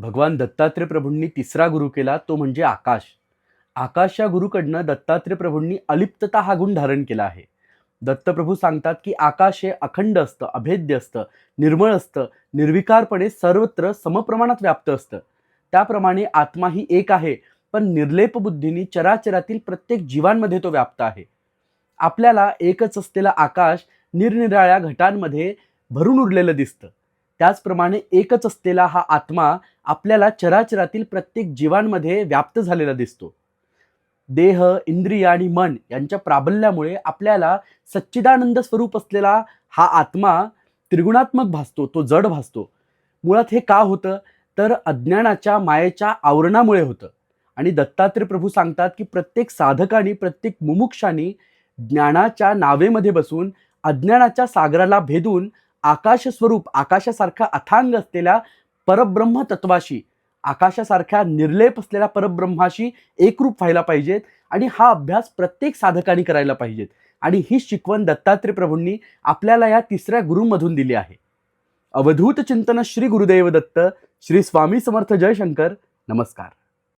भगवान दत्तात्रय प्रभूंनी तिसरा गुरु केला तो म्हणजे आकाश. आकाश या गुरुकडनं दत्तात्रय प्रभूंनी अलिप्तता हा गुण धारण केला आहे. दत्तप्रभू सांगतात की आकाश हे अखंड असतं अभेद्य असतं निर्मळ असतं निर्विकारपणे सर्वत्र समप्रमाणात व्याप्त असतं. त्याप्रमाणे आत्मा ही एक आहे पण निर्लेप बुद्धीने चराचरातील प्रत्येक जीवांमध्ये तो व्याप्त आहे. आपल्याला एकच असलेला आकाश निरनिराळ्या घटांमध्ये भरून उरलेलं दिसतं. त्याचप्रमाणे एकच असलेला हा आत्मा आपल्याला चराचरातील प्रत्येक जीवांमध्ये व्याप्त झालेला दिसतो. देह इंद्रिय आणि मन यांच्या प्राबल्यामुळे आपल्याला सच्चिदानंद स्वरूप असलेला हा आत्मा त्रिगुणात्मक भासतो तो जड भासतो. मुळात हे का होतं? तर अज्ञानाच्या मायेच्या आवरणामुळे होतं. आणि दत्तात्रय प्रभू सांगतात की प्रत्येक साधकाने प्रत्येक मुमुक्षाने ज्ञानाच्या नावेमध्ये बसून अज्ञानाच्या सागराला भेदून आकाशस्वरूप आकाशासारखा अथांग असलेल्या परब्रह्म तत्वाशी आकाशासारख्या निर्लेप असलेल्या परब्रह्माशी एकरूप व्हायला पाहिजेत आणि हा अभ्यास प्रत्येक साधकाने करायला पाहिजेत. आणि ही शिकवण दत्तात्रय प्रभूंनी आपल्याला या तिसऱ्या गुरुमधून दिली आहे. अवधूत चिंतन श्री गुरुदेव दत्त श्री स्वामी समर्थ जयशंकर नमस्कार.